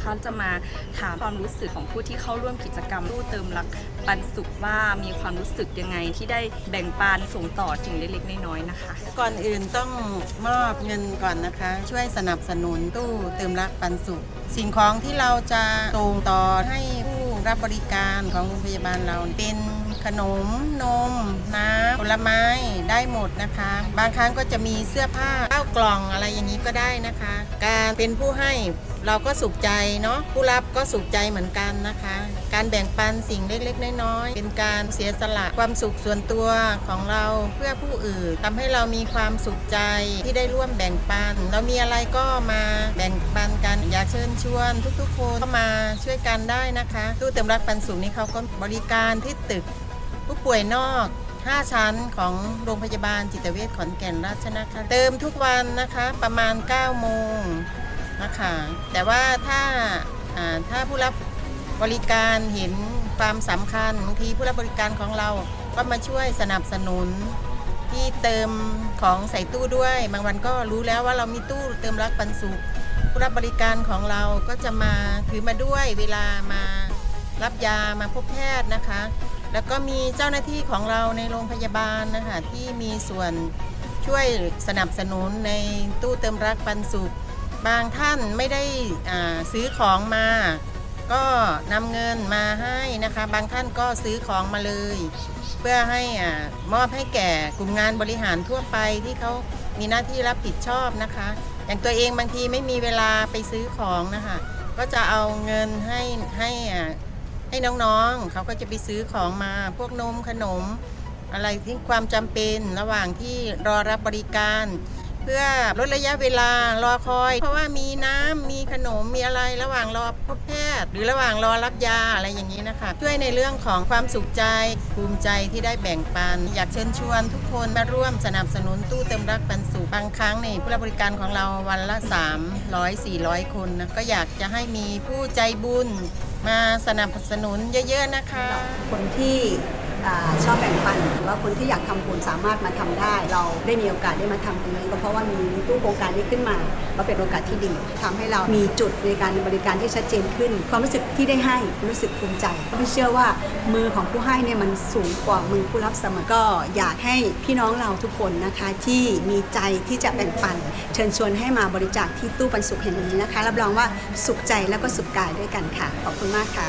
นะคะจะมาถามความรู้สึกของผู้ที่เข้าร่วมกิจกรรมตู้เติมรักปันสุขว่ามีความรู้สึกยังไงที่ได้แบ่งปันส่งต่อสิ่งเล็กๆน้อยๆนะคะ ก่อนอื่นต้องมอบเงินก่อนนะคะ ช่วยสนับสนุนตู้เติมรักปันสุข สิ่งของที่เราจะส่งต่อให้ผู้รับบริการของโรงพยาบาลเราเป็น ขนม นม น้ำผลไม้ได้หมดนะคะ บางครั้งก็จะมีเสื้อผ้าข้าวกล่องอะไรอย่างนี้ก็ได้นะคะ การเป็นผู้ให้เราก็สุขใจเนาะผู้รับก็สุขใจเหมือนกันนะคะ การแบ่งปันสิ่งเล็กๆ น้อยๆ เป็นการเสียสละความสุขส่วนตัวของเราเพื่อผู้อื่นทำให้เรามีความสุขใจที่ได้ร่วมแบ่งปัน เรามีอะไรก็มาแบ่งปันกันอยากเชิญชวนทุกๆคนเข้ามาช่วยกันได้นะคะตู้เติมรักปันสุขนี้เขาก็บริการที่ตึก ผู้ป่วยนอก 5 ชั้นของโรงพยาบาลจิตเวชขอนแก่นราชนครินทร์เติมทุกวันนะคะประมาณ 9 โมงนะคะ แต่ว่าถ้าาถ้าผู้รับบริการเห็นความสำคัญบางทีผู้รับบริการของเราก็มาช่วยสนับสนุนที่เติมของใส่ตู้ด้วย บางวันก็รู้แล้วว่าเรามีตู้เติมรักปันสุขผู้รับบริการของเราก็จะมาถือมาด้วยเวลามารับยามาพบแพทย์นะคะ แล้วก็มีเจ้าหน้าที่ของเราในโรงพยาบาลนะคะที่มีส่วนช่วยสนับสนุนในตู้เติมรักปันสุข บางท่านไม่ได้ซื้อของมา ก็นำเงินมาให้นะคะ บางท่านก็ซื้อของมาเลย เพื่อให้อมอบให้แก่กลุ่มงานบริหารทั่วไปที่เขามีหน้าที่รับผิดชอบนะคะ อย่างตัวเองบางทีไม่มีเวลาไปซื้อของนะคะ ก็จะเอาเงินให้ให้อ่า ให้น้องๆ เขาก็จะไปซื้อของมาพวกนมขนม อะไรที่ความจำเป็นระหว่างที่รอรับบริการ เพื่อลดระยะเวลารอคอย เพราะว่ามีน้ำมีขนมมีอะไรระหว่างรอพบแพทย์ หรือระหว่างรอรับยาอะไรอย่างนี้นะคะช่วยในเรื่องของความสุขใจภูมิใจที่ได้แบ่งปัน อยากเชิญชวนทุกคนมาร่วมสนับสนุนตู้เติมรักปันสุขบางครั้งนี่ผู้รับบริการของเราวันละ 300 400 คนนะก็อยากจะให้มีผู้ใจบุญ มาสนับสนุนเยอะๆนะคะ คนที่อาชอบแบ ว่าคนที่อยากทำบุญสามารถมาทำได้ เราได้มีโอกาสได้มาทำตรงนี้ก็เพราะว่ามีตู้โครงการนี้ขึ้นมาก็เป็นโอกาสที่ดีทำให้เรามีจุดในการบริการที่ชัดเจนขึ้น ความรู้สึกที่ได้ให้รู้สึกภูมิใจพี่เชื่อว่ามือของผู้ให้เนี่ยมันสูงกว่ามือผู้รับเสมอก็อยากให้พี่น้องเราทุกคนนะคะที่มีใจที่จะแบ่งปัน เชิญชวนให้มาบริจาคที่ตู้ปันสุขแห่งนี้นะคะ รับรองว่าสุขใจแล้วก็สุขกายด้วยกันค่ะขอบคุณมากค่ะ